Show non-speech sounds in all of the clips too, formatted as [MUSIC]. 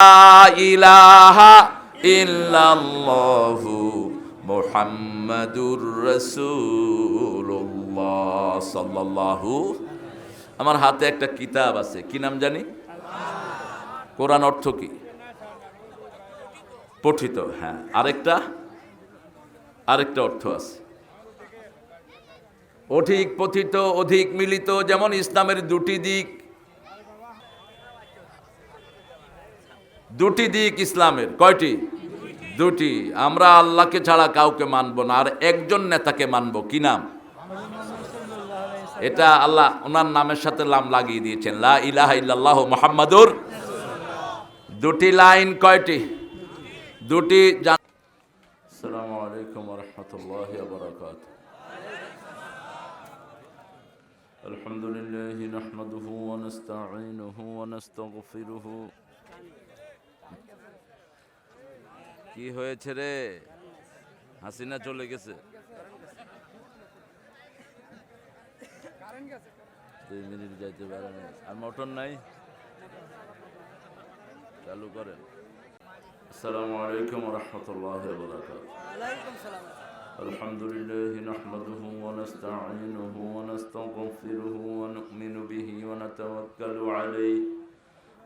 ইলাহা ইল্লাল্লাহু মুহাম্মাদুর রাসূলুল্লাহ সাল্লাল্লাহু আমার হাতে একটা কিতাব আছে। কি নাম জানি? কোরআন অর্থ কি? পঠিত হ্যাঁ। আরেকটা? আরেকটা অর্থ আছে। অধিক পথিত, অধিক মিলিত, যেমন ইসলামের দুটি দিক দুটি দিক ইসলামের কয়টি দুটি আমরা আল্লাহকে ছাড়া কাউকে মানব না আর একজন নেতাকে মানব কি নাম এটা আল্লাহ ওনার নামের সাথে লাম লাগিয়ে দিয়েছেন লা ইলাহা ইল্লাল্লাহু মুহাম্মাদুর দুটি লাইন কয়টি দুটি জান- আসসালামু আলাইকুম ওয়া রাহমাতুল্লাহি ওয়া বারাকাতুহু الحمد لله نحمده ونستعينه ونستغفره কি হয়েছে রে হাসিনা চলে গেছে দুই মিনিট যাইতে পারে না আর মোটর নাই চালু করেন আসসালামু আলাইকুম রহমতুল্লাহ বরাকাত الحمد لله نحمده ونستعينه ونستغفره ونؤمن به ونتوكل عليه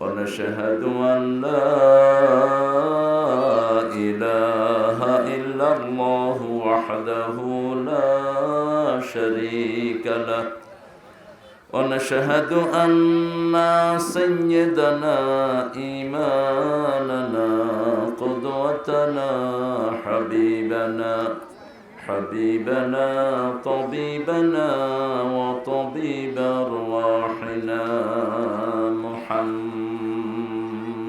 ونشهد أن لا إله إلا الله وحده لا شريك له. ونشهد أن سيدنا إيماننا قدوتنا حبيبنا حبيبنا طبيبنا وطبيب أرواحنا محمد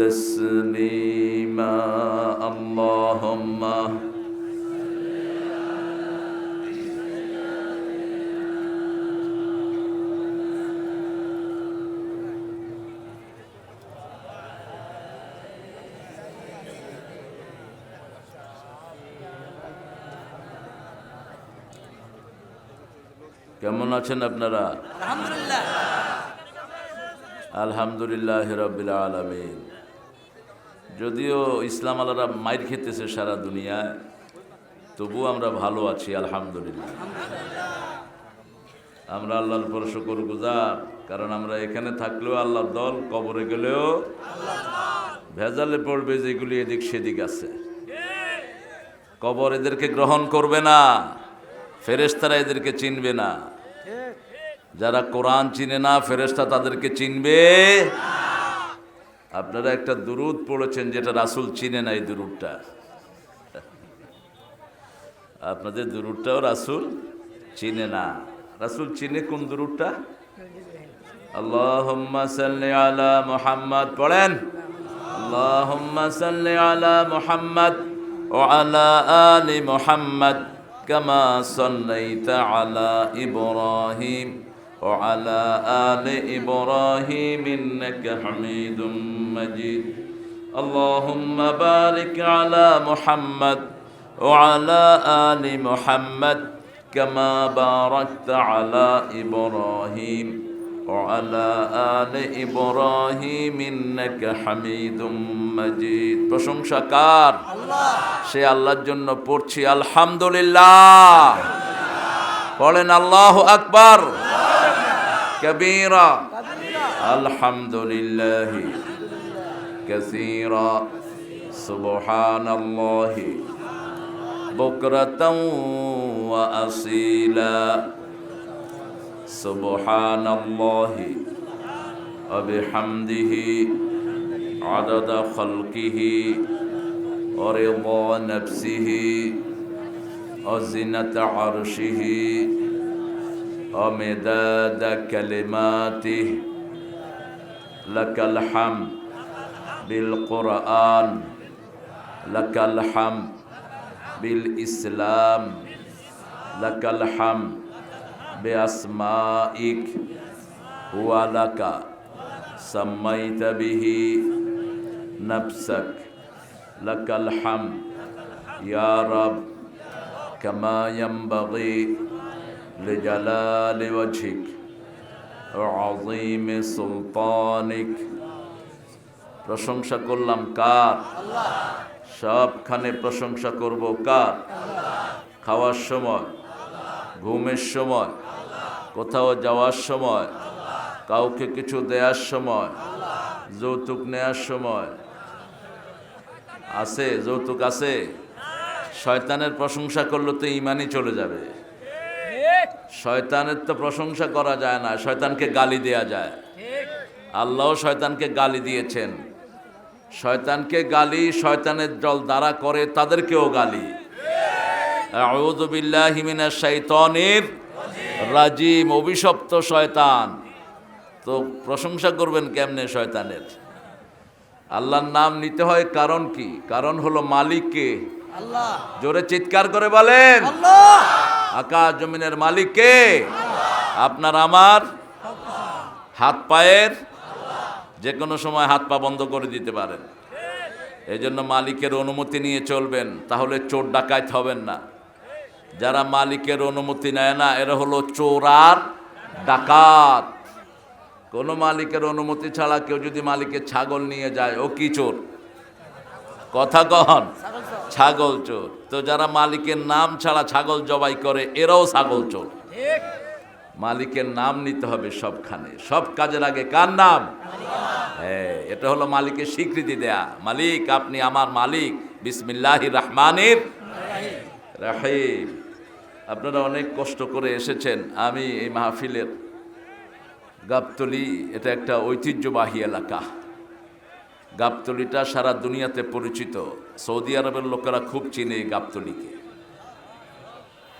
تسليما اللهم কেমন আছেন আপনারা আলহামদুলিল্লাহ রবিল আলমিন যদিও ইসলাম আলারা মাইর খেতেছে সারা দুনিয়ায় তবুও আমরা ভালো আছি, আলহামদুলিল্লাহ। আমরা আল্লাহর পর শুকর গুজার কারণ আমরা এখানে থাকলেও আল্লাহর দল কবরে গেলেও ভেজালে পড়বে যেগুলি এদিক সেদিক আছে। কবর এদেরকে গ্রহণ করবে না, ফেরেশতারা এদেরকে চিনবে না। যারা কোরআন চিনে না, ফেরেশতা তাদেরকে চিনবে আপনারা একটা দুরুদ পড়েছেন যেটা রাসুল চিনে না এই দুরুদটা। আপনাদের দুরুদটাও রাসুল চিনে না। রাসুল চিনে কোন দুরুদটা? আল্লাহম্মা সাল্লি আলা মোহাম্মদ, পড়েন। আল্লাহম্মা সাল্লি আলা মোহাম্মদ ও আলা আলি মোহাম্মদ, কামা সাল্লাইতা আলা ইব্রাহিম। وعلى آل إبراهيم إنك حميد مجيد اللهم بارك على محمد وعلى آل محمد كما باركت على إبراهيم وعلى آل إبراهيم إنك حميد مجيد প্রশংসা কার সে আল্লাহর জন্য পড়ছি আলহামদুলিল্লাহ পড়েন আল্লাহ আকবার كبيرا. الحمد لله كثيرا. سبحان الله بكرة وأصيلا. سبحان الله وبحمده. عدد خلقه. ورضا نفسه. وزنة عرشه. ومداد كلماته لك الحمد بالقرآن لك الحمد بالإسلام لك الحمد بأسمائك هو لك سميت به نفسك. لك الحمد يا رب كما ينبغي لجلال وجهك وعظيم سلطانك প্রশংসা করলাম কার সবখানে প্রশংসা করব কার খাওয়ার সময় ঘুমের সময় কোথাও যাওয়ার সময় কাউকে কিছু দেওয়ার সময় যৌতুক নেওয়ার সময় আছে যৌতুক আছে শয়তানের প্রশংসা করলে তো ইমানই চলে যাবে শয়তানের তো প্রশংসা করা যায় না শয়তানকে গালি দেয়া যায়। আল্লাহ শয়তানকে গালি দিয়েছেন। শয়তানকে গালি শয়তানের জল দ্বারা করে তাদেরকেও গালি। রাজিম অভিশপ্ত শয়তান। তো প্রশংসা করবেন কেমনে শয়তানের? আল্লাহর নাম নিতে হয় কারণ কি? কারণ হলো মালিককে। আল্লাহ। জোরে চিৎকার করে বলেন। আল্লাহ। আকাশ জমিনের মালিককে আপনার আমার হাত পায়ের যে কোনো সময় হাত পা বন্ধ করে দিতে পারেন। এই জন্য মালিকের অনুমতি নিয়ে চলবেন, তাহলে চোর ডাকাইত হবেন না। যারা মালিকের অনুমতি নেয় না, এরা হলো চোর আর ডাকাত। কোনো মালিকের অনুমতি ছাড়া কেউ যদি মালিকের ছাগল নিয়ে যায়, ও কি চোর? কথা কহন ছাগল চোর। তো যারা মালিকের নাম ছাড়া ছাগল জবাই করে এরাও ছাগল চোর। মালিকের নাম নিতে হবে সবখানে। সব কাজের আগে কার নাম? হ্যাঁ এটা হলো মালিকের স্বীকৃতি দেয়া। মালিক আপনি আমার মালিক। বিসমিল্লাহ রহমানির রাহিম। আপনারা অনেক কষ্ট করে এসেছেন আমি এই মাহফিলের গাবতলি। এটা একটা ঐতিহ্যবাহী এলাকা। গাবতলিটা সারা দুনিয়াতে পরিচিত। সৌদি আরবের লোকেরা খুব চিনে এই গাবতলিকে।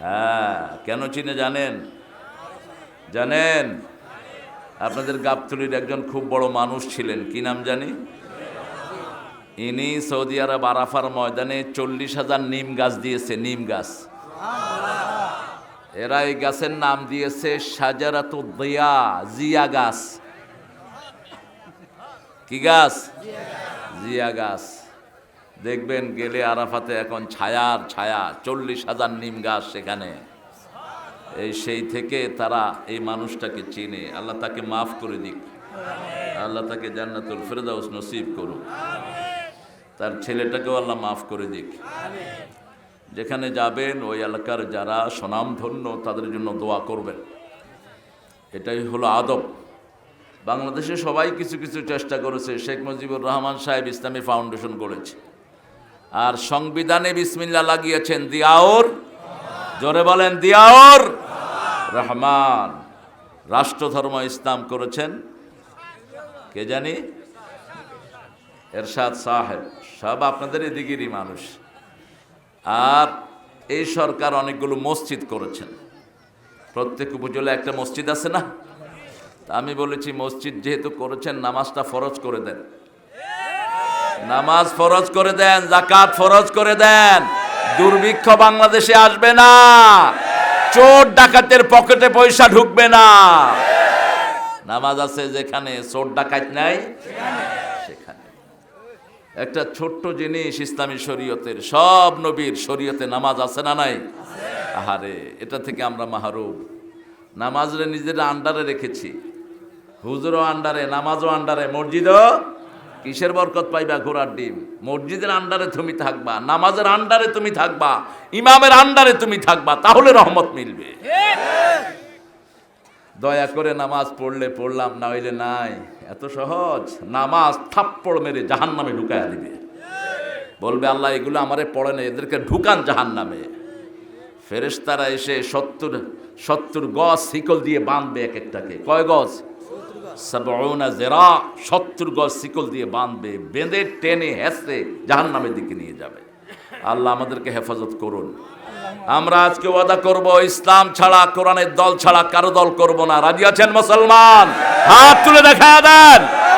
হ্যাঁ কেন চিনে জানেন? জানেন? আপনাদের গাবতলির একজন খুব বড় মানুষ ছিলেন, কি নাম জানি? ইনি সৌদি আরব আরাফার ময়দানে চল্লিশ হাজার নিম গাছ দিয়েছে, নিম গাছ। এরা এই গাছের নাম দিয়েছে সাজারাত জিয়া গাছ। কি গাছ? জিয়া গাছ। দেখবেন গেলে আরাফাতে এখন ছায়ার ছায়া, চল্লিশ হাজার নিম গাছ সেখানে। এই সেই থেকে তারা এই মানুষটাকে চিনে। আল্লাহ তাকে মাফ করে দিক। আল্লাহ তাকে জান্নাতুল ফেরদাউস নসিব করুক। তার ছেলেটাকেও আল্লাহ মাফ করে দিক। যেখানে যাবেন ওই এলাকার যারা স্বনামধন্য, তাদের জন্য দোয়া করবেন। এটাই হলো আদব। বাংলাদেশে সবাই কিছু কিছু চেষ্টা করেছে। শেখ মুজিবুর রহমান সাহেব ইসলামী ফাউন্ডেশন করেছে। আর সংবিধানে বিসমিল্লা লাগিয়েছেন দিয়াওর। জোরে বলেন, দিয়াওর। রহমান। রাষ্ট্রধর্ম ইসলাম করেছেন। কে জানি? এরশাদ সাহেব। সব আপনাদের এদিকেরই মানুষ। আর এই সরকার অনেকগুলো মসজিদ করেছেন। প্রত্যেক উপজেলায় একটা মসজিদ আছে না? আমি বলেছি, মসজিদ যেহেতু করেছেন, নামাজটা ফরজ করে দেন। নামাজ ফরজ করে দেন জাকাত ফরজ করে দেন। দুর্ভিক্ষ বাংলাদেশে আসবে না। চোর ডাকাতের পকেটে পয়সা ঢুকবে না। নামাজ আছে যেখানে চোর ডাকাত নাই, সেখানে। একটা ছোট্ট জিনিস ইসলামী শরীয়তের, সব নবীর শরীয়তে নামাজ আছে না নাই? আহারে, এটা থেকে আমরা মাহরুম। নামাজরে নিজের আন্ডারে রেখেছি। হুজুরও আন্ডারে, নামাজও আন্ডারে, মসজিদও কিসের বরকত পাইবা ঘোড়ার ডিম? মসজিদের আন্ডারে তুমি থাকবা, নামাজের আন্ডারে তুমি থাকবা, ইমামের আন্ডারে তুমি থাকবা, তাহলে রহমত মিলবে। দয়া করে নামাজ পড়লে পড়লাম, না হইলে নাই। এত সহজ, নামাজ থাপ্পড় মেরে জাহান নামে ঢুকাইয়া দিবে। বলবে, আল্লাহ, এগুলো আমারে পড়ে না, এদেরকে ঢুকান জাহান নামে ফেরেশতারা এসে সত্তর সত্তর গজ শিকল দিয়ে বাঁধবে এক একটাকে। কয় গজ? সত্তর গজ শিকল দিয়ে বাঁধবে, বেঁধে, টেনে, হেসে জাহান নামের দিকে নিয়ে যাবে। আল্লাহ আমাদেরকে হেফাজত করুন। আমরা আজকে ওয়াদা করব, ইসলাম ছাড়া, কোরআনের দল ছাড়া কারও দল করব না। রাজি আছেন মুসলমান? হাত তুলে দেখা দেন।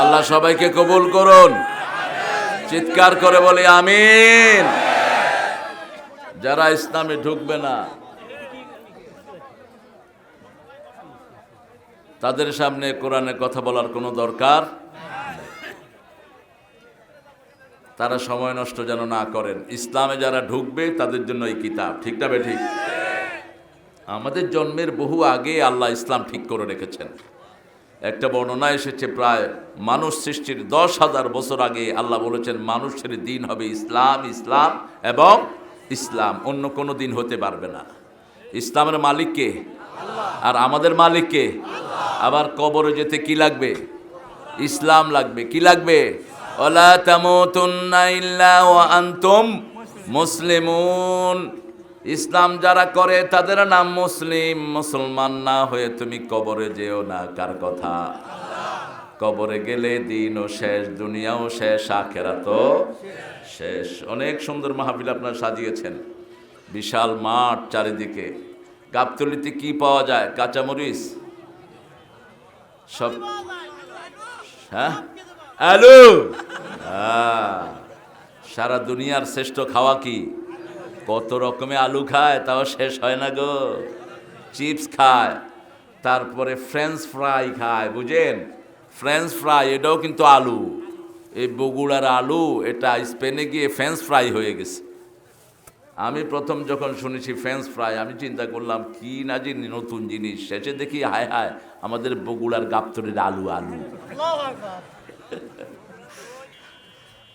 আল্লাহ সবাইকে কবুল করুন। চিৎকার করে বলি, আমিন। যারা ইসলামে ঢুকবে না, তাদের সামনে কোরআনে কথা বলার কোনো দরকার? তারা সময় নষ্ট যেন না করেন। ইসলামে যারা ঢুকবে, তাদের জন্য এই কিতাব। ঠিক না ঠিক? আমাদের জন্মের বহু আগে আল্লাহ ইসলাম ঠিক করে রেখেছেন। একটা বর্ণনা এসেছে প্রায়, মানুষ সৃষ্টির দশ হাজার বছর আগে আল্লাহ বলেছেন, মানুষের দিন হবে ইসলাম ইসলাম এবং ইসলাম, অন্য কোনো দিন হতে পারবে না। ইসলামের মালিককে আর আমাদের মালিককে আবার কবরে যেতে কি লাগবে? ইসলাম লাগবে। কি লাগবে? ওলা তামুতুন্না ইল্লা ওয়া আনতুম মুসলিমুন। ইসলাম যারা করে, তাদের নাম মুসলিম। মুসলমান না হয়ে তুমি কবরে যেও না, কার কথা? কবরে গেলে দিনও শেষ, দুনিয়াও শেষ, আখেরাতও শেষ। অনেক সুন্দর মাহফিল আপনারা সাজিয়েছেন। বিশাল মাঠ চারিদিকে। গাবতলিতে কি পাওয়া যায়? কাঁচামরিচ? সব হ্যাঁ? আলু? হ্যাঁ। সারা দুনিয়ার শ্রেষ্ঠ খাওয়া কি? কত রকমে আলু খায় তাও শেষ হয় না গো। চিপস খায় তারপরে ফ্রেঞ্চ ফ্রাই খায় বুঝেন? ফ্রেঞ্চ ফ্রাই এটাও কিন্তু আলু। এই বগুড়ার আলু এটা স্পেনে গিয়ে ফ্রেঞ্চ ফ্রাই হয়ে গেছে। আমি প্রথম যখন শুনেছি ফ্রেঞ্চ ফ্রাই আমি চিন্তা করলাম কি না জানি নতুন জিনিস। শেষে দেখি হায় হায় আমাদের বগুড়ার গাবতরের আলু আলু।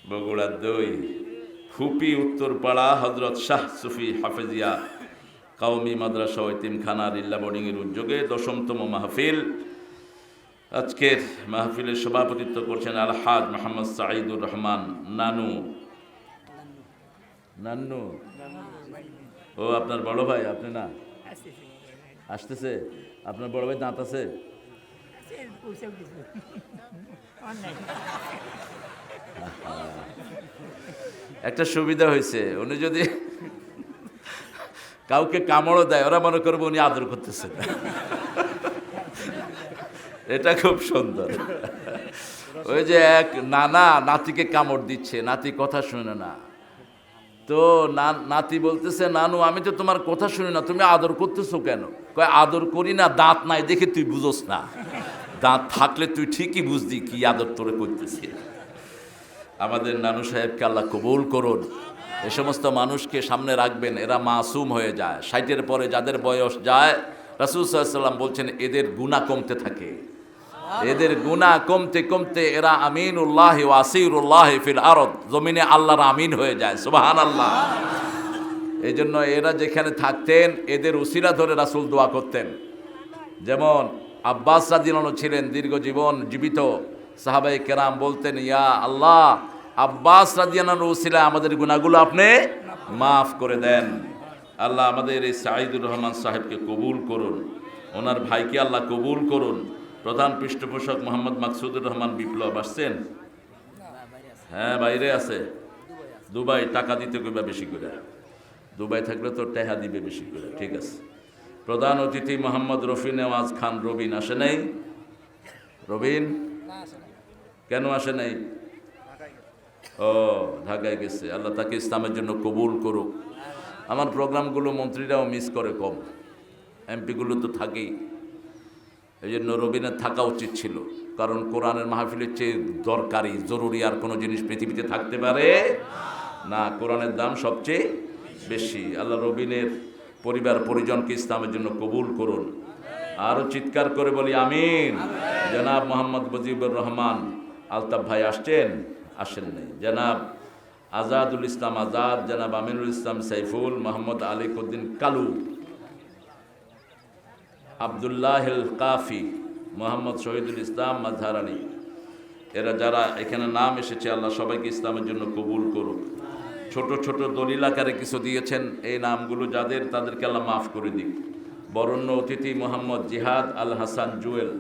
বগুড়ার দই। হুপি উত্তরপাড়া হজরত শাহ সুফি হাফেজিয়া কাউমি মাদ্রাসা ও ইতিমখানা লিল্লা বোর্ডিংয়ের উদ্যোগে দশমতম মাহফিল। আজকের মাহফিলের সভাপতিত্ব করছেন আলহাজ মোহাম্মদ সাঈদুর রহমান নানু। নান্নু ও আপনার বড় ভাই আপনি না? আসতেছে? আপনার বড় ভাই দাঁত আছে? [LAUGHS] একটা সুবিধা হয়েছে। উনি যদি কাউকে কামড়ও দেয়, ওরা মনে করব উনি আদর করতেছে। এটা খুব সুন্দর। ওই যে এক নানা নাতিকে কামড় দিচ্ছে, নাতি কথা শুনে না। তো নাতি বলতেছে, নানু, আমি তো তোমার কথা শুনি না, তুমি আদর করতেছো কেন? কয়, আদর করি না, দাঁত নাই দেখে তুই বুঝোস না। দাঁত থাকলে তুই ঠিকই বুঝদি কি আদর তোরে করতেছি। আমাদের নানু সাহেবকে আল্লাহ কবুল করুন। এ সমস্ত মানুষকে সামনে রাখবেন, এরা মাসুম হয়ে যায়। ষাটের পরে যাদের বয়স যায়, রাসুল সাল্লাম বলছেন, এদের গুণা কমতে থাকে। এদের গুণা কমতে কমতে এরা আমিনুল্লাহ ওয়াসিরুল্লাহ ফিল আরদ। জমিনে আল্লাহর আমিন হয়ে যায় সুবাহান আল্লাহ এই জন্য এরা যেখানে থাকতেন, এদের উসিরা ধরে রাসুল দোয়া করতেন। যেমন আব্বাস রাদিনানো ছিলেন দীর্ঘ জীবন জীবিত। সাহাবাই কেরাম বলতেন, ইয়া আল্লাহ আব্বাস রাজিয়ানার উসিলা আমাদের গুণাগুলো আপনি মাফ করে দেন। আল্লাহ আমাদের এই সাইদুর রহমান সাহেবকে কবুল করুন। ওনার ভাইকে আল্লাহ কবুল করুন। প্রধান পৃষ্ঠপোষক মোহাম্মদ মাকসুদুর রহমান বিপ্লব, আসছেন? হ্যাঁ বাইরে আছে। দুবাই, টাকা দিতে কইবা বেশি করে দুবাই থাকলে তো টেহা দিবে বেশি করে ঠিক আছে। প্রধান অতিথি মোহাম্মদ রফি নেওয়াজ খান, রবিন আসে নাই? রবিন? কেন আসে নাই? ও, ঢাকায় গেছে। আল্লাহ তাকে ইসলামের জন্য কবুল করুক। আমার প্রোগ্রামগুলো মন্ত্রীরাও মিস করে কম। এমপিগুলো তো থাকেই। এই জন্য রবিনের থাকা উচিত ছিল। কারণ কোরআনের মাহফিলের চেয়ে দরকারি, জরুরি আর কোনো জিনিস পৃথিবীতে থাকতে পারে না। কোরআনের দাম সবচেয়ে বেশি। আল্লাহ রবিনের পরিবার, পরিজনকে ইসলামের জন্য কবুল করুন। আরও চিৎকার করে বলি, আমিন। জনাব মোহাম্মদ মুজিবুর রহমান, আলতাফ ভাই আসছেন? আসেন নাই। জনাব আজাদুল ইসলাম আজাদ, জনাব আমিনুল ইসলাম সাইফুল, মোহাম্মদ আলিকুদ্দিন কালু, আবদুল্লাহ কাফি, মোহাম্মদ শহীদুল ইসলাম মাজহার আলী এরা যারা এখানে নাম এসেছে, আল্লাহ সবাইকে ইসলামের জন্য কবুল করুক। ছোট ছোট দলিল আকারে কিছু দিয়েছেন, এই নামগুলো যাদের, তাদেরকে আল্লাহ মাফ করে দিক। বরণ্য অতিথি মোহাম্মদ জিহাদ আল হাসান জুয়েল।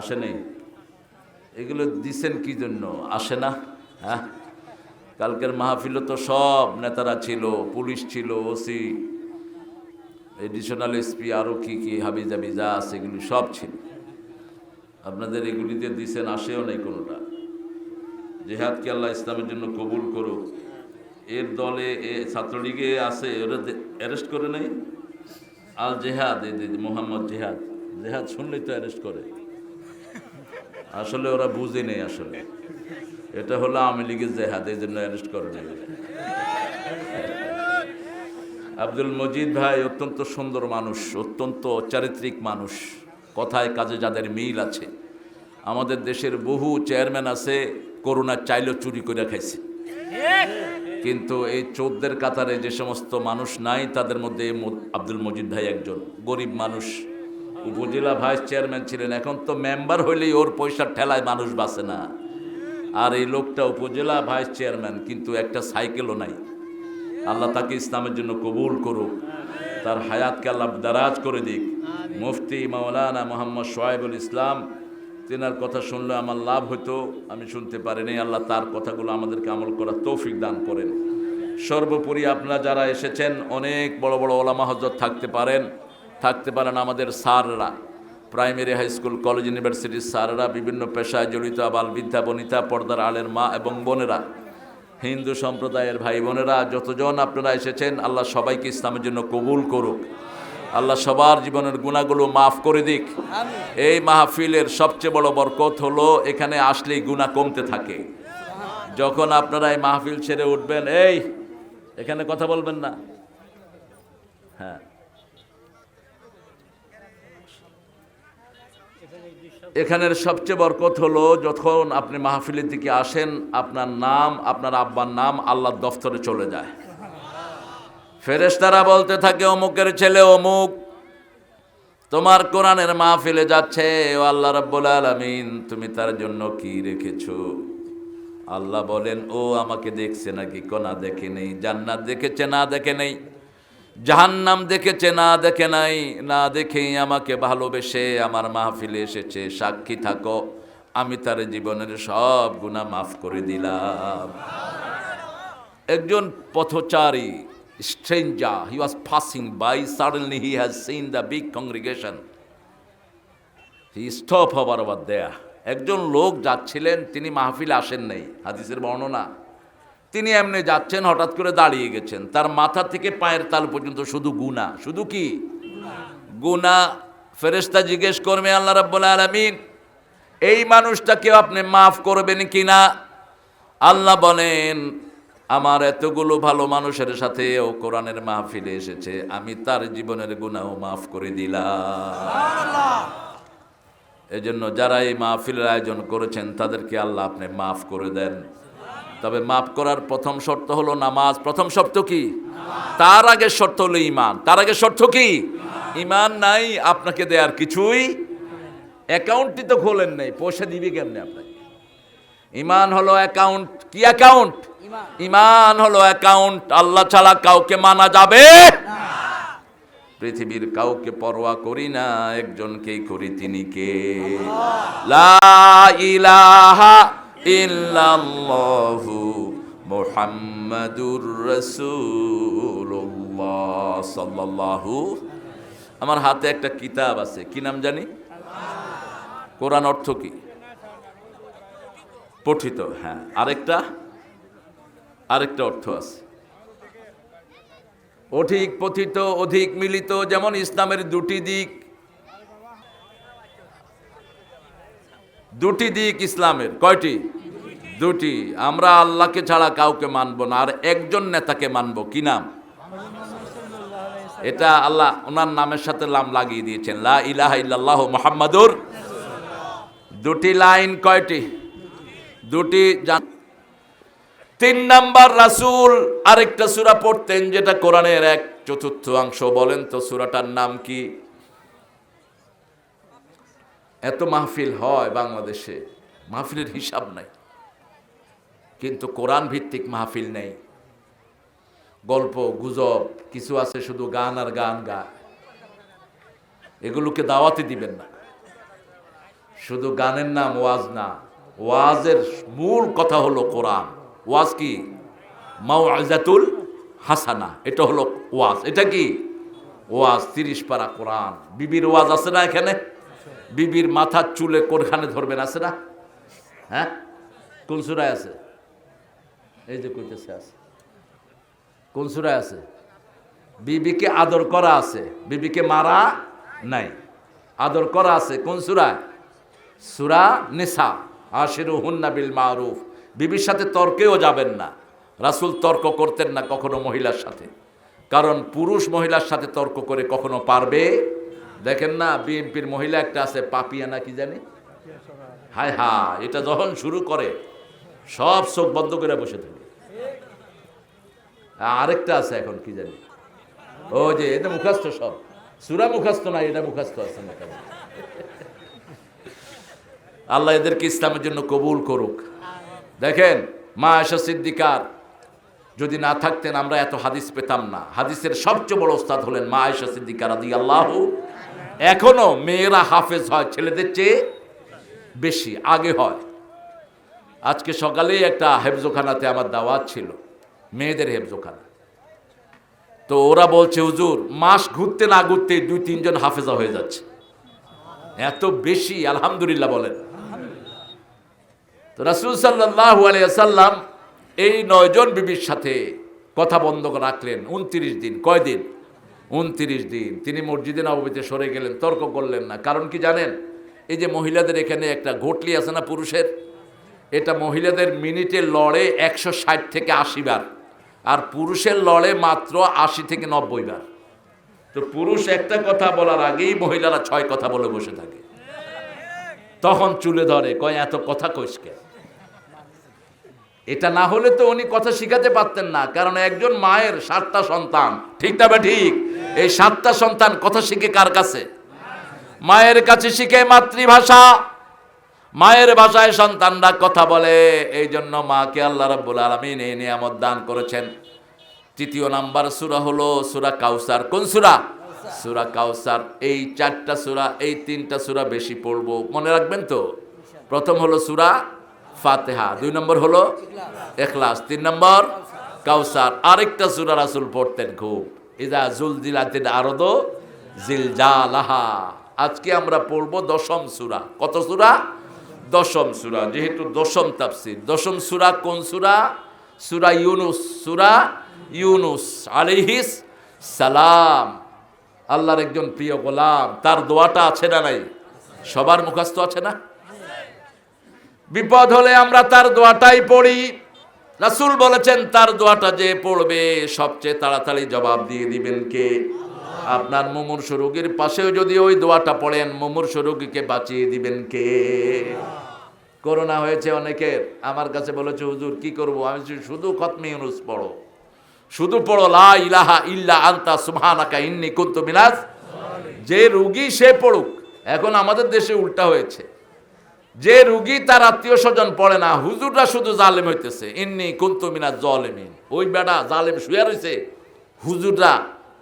আসে নেই এগুলো দিছেন কি জন্য? আসে না? হ্যাঁ? কালকের মাহফিলে তো সব নেতারা ছিল, পুলিশ ছিল, ওসি এডিশনাল এসপি আরও কী কী হাবি জাবি যা আছে এগুলি সব ছিল। আপনাদের এগুলিতে দিছেন, আসেও নেই কোনোটা। জেহাদকে আল্লাহ ইসলামের জন্য কবুল করুক? এর দলে এ ছাত্রলীগে আছে, ওরা অ্যারেস্ট করে নেই? আল জেহাদ মোহাম্মদ জেহাদ। জেহাদ শুনলেই তো অ্যারেস্ট করে। আসলে ওরা বুঝে নেই আসলে। এটা হলো আওয়ামী লীগের জেহাদ, এই জন্য অ্যারেস্ট করে নেই। আব্দুল মজিদ ভাই অত্যন্ত সুন্দর মানুষ, অত্যন্ত চারিত্রিক মানুষ। কথায় কাজে যাদের মিল আছে। আমাদের দেশের বহু চেয়ারম্যান আছে, করোনা চাইলেও চুরি করে খাইছে। কিন্তু এই চোদ্দের কাতারে যে সমস্ত মানুষ নাই, তাদের মধ্যে আব্দুল মজিদ ভাই একজন। গরিব মানুষ উপজেলা ভাইস চেয়ারম্যান ছিলেন, এখন তো মেম্বার হইলেই ওর পয়সার ঠেলায় মানুষ বাঁচে না। আর এই লোকটা উপজেলা ভাইস চেয়ারম্যান, কিন্তু একটা সাইকেলও নাই। আল্লাহ তাকে ইসলামের জন্য কবুল করুক, তার হায়াতকে আল্লাহ দারাজ করে দিক। মুফতি মাওলানা মোহাম্মদ সোহাইবুল ইসলাম, তেনার কথা শুনলে আমার লাভ হতো আমি শুনতে পারিনি। আল্লাহ তার কথাগুলো আমাদেরকে আমল করার তৌফিক দান করেন। সর্বোপরি আপনারা যারা এসেছেন, অনেক বড় বড় ওলামা হজরত থাকতে পারেন। থাকতে পারেন আমাদের স্যাররা। প্রাইমারি হাই স্কুল কলেজ ইউনিভার্সিটির স্যাররা বিভিন্ন পেশায় জড়িত আবাল বিদ্যা বনিতা পর্দার আলের মা এবং বোনেরা। হিন্দু সম্প্রদায়ের ভাই বোনেরা যতজন আপনারা এসেছেন আল্লাহ সবাইকে ইসলামের জন্য কবুল করুক। আল্লাহ সবার জীবনের গুণাগুলো মাফ করে দিক। এই মাহফিলের সবচেয়ে বড় বরকত হলো এখানে আসলেই গুণা কমতে থাকে। যখন আপনারা এই মাহফিল ছেড়ে উঠবেন এই এখানে কথা বলবেন না। হ্যাঁ। এখানের সবচেয়ে বরকত হলো যখন আপনি মাহফিলের দিকে আসেন, আপনার নাম, আপনার আব্বার নাম আল্লাহর দফতরে চলে যায়। ফেরেশতারা বলতে থাকে, অমুকের ছেলে অমুক, তোমার কোরআনের মাহফিলে যাচ্ছে, ও আল্লাহ রাব্বুল আলামিন, তুমি তার জন্য কি রেখেছো? আল্লাহ বলেন, ও আমাকে দেখছে নাকি, কোনা দেখে নেই, জান্নাত দেখেছে, না দেখে নেই। জাহান্নাম দেখেছে, না দেখে নাই, না দেখেই আমাকে ভালোবেসে, আমার মাহফিলে এসেছে। সাক্ষী থাকো, আমি তার জীবনের সব গুণা মাফ করে দিলাম। একজন পথচারী, stranger he was passing by suddenly he has seen the big congregation. He stopped over there. একজন লোক যাচ্ছিলেন, তিনি মাহফিলে আসেন নাই, হাদিসের বর্ণনা। তিনি এমনি যাচ্ছেন হঠাৎ করে দাঁড়িয়ে গেছেন। তার মাথা থেকে পায়ের তাল পর্যন্ত শুধু গুণা শুধু কি? গুণা ফেরেশতা জিজ্ঞেস করবে আল্লাহ রাব্বুল আলামিন এই মানুষটাকেও আপনি মাফ করবেন কিনা? আল্লাহ বলেন আমার এতগুলো ভালো মানুষের সাথে ও কোরআনের মাহফিলে এসেছে। আমি তার জীবনের গুণাও মাফ করে দিলাম। এই জন্য যারা এই মাহফিলের আয়োজন করেছেন তাদেরকে আল্লাহ আপনি মাফ করে দেন। তবে মাফ করার প্রথম শর্ত হলো নামাজ। প্রথম শর্ত কি? তার আগে শর্ত হলো ইমান তার আগে শর্ত কি? ইমান নাই, আপনাকে দেয়ার কিছুই অ্যাকাউন্টটি তো খোলেন নাই, পয়সা দিবে কেমনে আপনাকে? ইমান হলো অ্যাকাউন্ট। কি অ্যাকাউন্ট? ইমান হলো অ্যাকাউন্ট। আল্লাহ ছাড়া কাউকে মানা যাবে পৃথিবীর কাউকে পরোয়া করি না, একজনকেই করি তিনি কে? লা ইলাহা ইল্লাল্লাহু মুহাম্মাদুর রাসূলুল্লাহ সাল্লাল্লাহু। আমার হাতে একটা কিতাব আছে, কি নাম জানি? কোরআন অর্থ কি? পঠিত হ্যাঁ। আরেকটা? আরেকটা অর্থ আছে। অধিক পথিত অধিক মিলিত, যেমন ইসলামের দুটি দিক দুটি দিক ইসলামের, কয়টি? দুটি। আমরা আল্লাহকে ছাড়া কাউকে মানব না, আর একজন নেতাকে মানব, কি নাম? এটা আল্লাহ ওনার নামের সাথে নাম লাগিয়ে দিয়েছেন, লা ইলাহা দুটি লাইন কয়টি? দুটি জান তিন নাম্বার রাসূল, আরেকটা সূরা পড়তেন, যেটা কোরআনের এক চতুর্থ অংশ, বলেন তো সূরাটার নাম কি? এত মাহফিল হয় বাংলাদেশে। মাহফিলের হিসাব নাই। কিন্তু কোরআন ভিত্তিক মাহফিল নেই। গল্প, গুজব, কিছু আছে শুধু গান আর গান গা এগুলোকে দাওয়াতে দিবেন না। শুধু গানের নাম ওয়াজ না, ওয়াজের মূল কথা হলো কোরআন। ওয়াজ কি? মাউজাতুল হাসানা। এটা হলো ওয়াজ। এটা কি? ওয়াজ, তিরিশ পারা কোরআন। বিবির ওয়াজ আছে না এখানে? বিবির মাথার চুলে কোনখানে ধরবেন, আছে না? হ্যাঁ? কোন সুরায় আছে? এই যে কইতেছে, আছে। কোন সুরায় আছে? বিবিকে আদর করা আছে। বিবিকে মারা নাই। আদর করা আছে কোন সুরায়? সুরা নিসা আশিরু হুন্না বিল মারুফ। বিবির সাথে তর্কেও যাবেন না। রাসূল তর্ক করতেন না কখনো মহিলার সাথে। কারণ পুরুষ মহিলার সাথে তর্ক করে কখনো পারবে দেখেন না, বিএনপির মহিলা একটা আছে, পাপিয়া না কি জানি? হায় হা এটা যখন শুরু করে, সব চোখ বন্ধ করে বসে থাকে। আরেকটা আছে এখন কি জানি? ও যে, এটা মুখাস্ত সব। সুরা মুখাস্ত না, এটা মুখাস্ত আছে মোটামুটি আল্লাহ এদেরকে ইসলামের জন্য কবুল করুক। দেখেন, মা আয়সা সিদ্দিকার, যদি না থাকতেন আমরা এত হাদিস পেতাম না। হাদিসের সবচেয়ে বড় ওস্তাদ হলেন মা আয়সা সিদ্দিকার আদি আল্লাহ এখনও মেয়েরা হাফেজ হয়, ছেলেদের চেয়ে বেশি, আগে হয়। আজকে সকালেই একটা হেফজোখানাতে আমার দাওয়াত ছিল, মেয়েদের হেফজোখানা। তো ওরা বলছে, হুজুর, মাস ঘুরতে না ঘুরতে দুই তিনজন হাফেজা হয়ে যাচ্ছে। এত বেশি, আলহামদুলিল্লাহ বলেন। তো রাসুল সাল্লাহ আলিয়াল্লাম এই নয়জন বিবির সাথে কথা বন্ধ রাখলেন, উনত্রিশ দিন। কয় দিন উনত্রিশ দিন। তিনি মসজিদে নবীতে সরে গেলেন, তর্ক করলেন না। কারণ কি জানেন? এই যে মহিলাদের এখানে একটা ঘটলি আছে না পুরুষের? এটা মহিলাদের মিনিটে লড়ে একশো ষাট থেকে আশি বার। আর পুরুষের লড়ে মাত্র আশি থেকে নব্বই বার। তো পুরুষ একটা কথা বলার আগেই মহিলারা ছয় কথা বলে বসে থাকে। তখন চুলে ধরে, কয়, এত কথা কইসকে এটা না হলে তো উনি কথা শিখাতে পারতেন না। কারণ একজন মায়ের সাতটা সন্তান, ঠিক তবে ঠিক? এই সাতটা সন্তান কথা শিখে কার কাছে? মায়ের কাছে শিখে মাতৃভাষা। মায়ের ভাষায় সন্তানরা কথা বলে। এই জন্য মাকে আল্লাহ রাব্বুল আলামিন এই নিয়ামত দান করেছেন। তৃতীয় নাম্বার সূরা হলো সুরা কাউসার। কোন সূরা? সুরা কাউসার। এই চারটা সূরা, এই তিনটা সূরা বেশি পড়ব। মনে রাখবেন তো? প্রথম হলো সুরা ফাতেহা, দুই নম্বর হলো এখলাস তিন নম্বর কাউসার। আরেকটা সূরা রাসূল পড়তেন খুব। ইদা জুলজিলাতিল আরদু জিলজালাহা। আজকে আমরা পড়ব দশম সূরা। কত সুরা? দশম সূরা, যেহেতু দশম তাফসীর। দশম সূরা কোন সূরা? সুরা ইউনুস, সূরা ইউনুস আলাইহিস সালাম। আল্লাহর একজন প্রিয় গোলাম, তার দোয়াটা আছে না নাই? সবার মুখস্থ আছে না? বিপদ হলে আমরা তার দোয়াটাই পড়ি। রাসূল বলেছেন, তার দোয়াটা যে পড়বে, সবচেয়ে তাড়াতাড়ি জবাব দিয়ে দিবেন কে? আপনার মুমূর্ষ রোগীর পাশেও যদি ওই দোয়াটা পড়েন, মুমূর্ষ রোগীকে বাঁচিয়ে দিবেন কে? করোনা হয়েছে অনেকের। আমার কাছে বলেছে, হুজুর, কি করব? আমি শুধু খতমে ইউনুস পড়ো। শুধু পড়ো, লা ইলাহা ইল্লা আনতা সুবহানাকা ইন্নী কুনতু মিনাজ যে রুগী সে পড়ুক। এখন আমাদের দেশে উল্টা হয়েছে। যে রুগী তার আত্মীয় স্বজন পড়ে না, হুজুররা শুধু জালেম হইতেছে। ইন্নি কুন্তুমিনা জলেমিন। ওই বেটা জালেম শুয়ে রয়েছে হুজুররা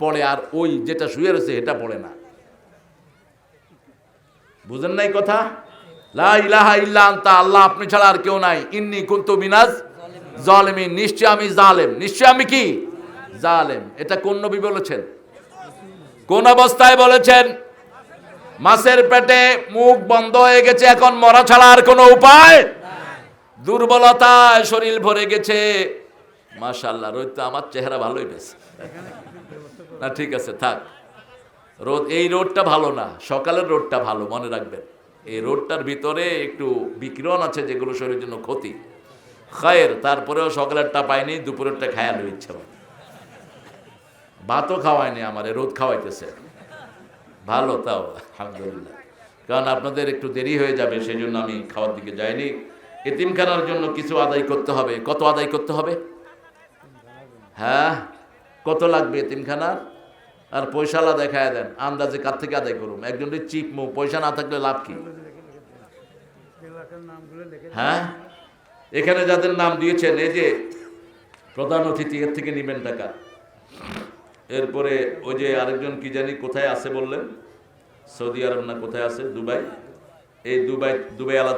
পড়ে আর ওই যেটা শুয়ে রয়েছে এটা পড়ে না। বুঝেন নাই কথা? লা আল্লাহ আপনি ছাড়া আর কেউ নাই। ইন্নি কুন্তু মিনাজ নিশ্চয় আমি জালেম। নিশ্চয় আমি কি? জালেম। এটা কোন নবী বলেছেন? কোন অবস্থায় বলেছেন? মাছের পেটে মুখ বন্ধ হয়ে গেছে, এখন মরা ছাড়া আর কোনো উপায়? দুর্বলতায় শরীর ভরে গেছে। মাশাল্লাহ রোদ তো আমার চেহারা ভালোই বেশ। না, ঠিক আছে, থাক। রোদ, এই রোডটা ভালো না, সকালের রোডটা ভালো, মনে রাখবেন। এই রোডটার ভিতরে একটু বিকিরণ আছে যেগুলো শরীরের জন্য ক্ষতি। খায়ের, তারপরেও সকালেরটা পাইনি, দুপুরেরটা খায়ালো ইচ্ছা ভাতও খাওয়ায়নি আমার রোদ খাওয়াইতেছে। ভালো তাও, আলহামদুলিল্লাহ। কারণ আপনাদের একটু দেরি হয়ে যাবে সেই জন্য আমি খাওয়ার দিকে যাইনি। এতিমখানার জন্য কিছু আদায় করতে হবে। কত আদায় করতে হবে? হ্যাঁ? কত লাগবে এতিমখানার? আর পয়সালা দেখায় দেন, আন্দাজে কার থেকে আদায় করুন একজন চিপ মো, পয়সা না থাকলে লাভ কি? হ্যাঁ? এখানে যাদের নাম দিয়েছেন, এই যে প্রধান অতিথি, এর থেকে নেবেন টাকা। এরপরে ওই যে আরেকজন কি জানি কোথায় আছে বললেন? সৌদি আরব না কোথায় আছে? দুবাই। এই দুবাই দুবাই আলা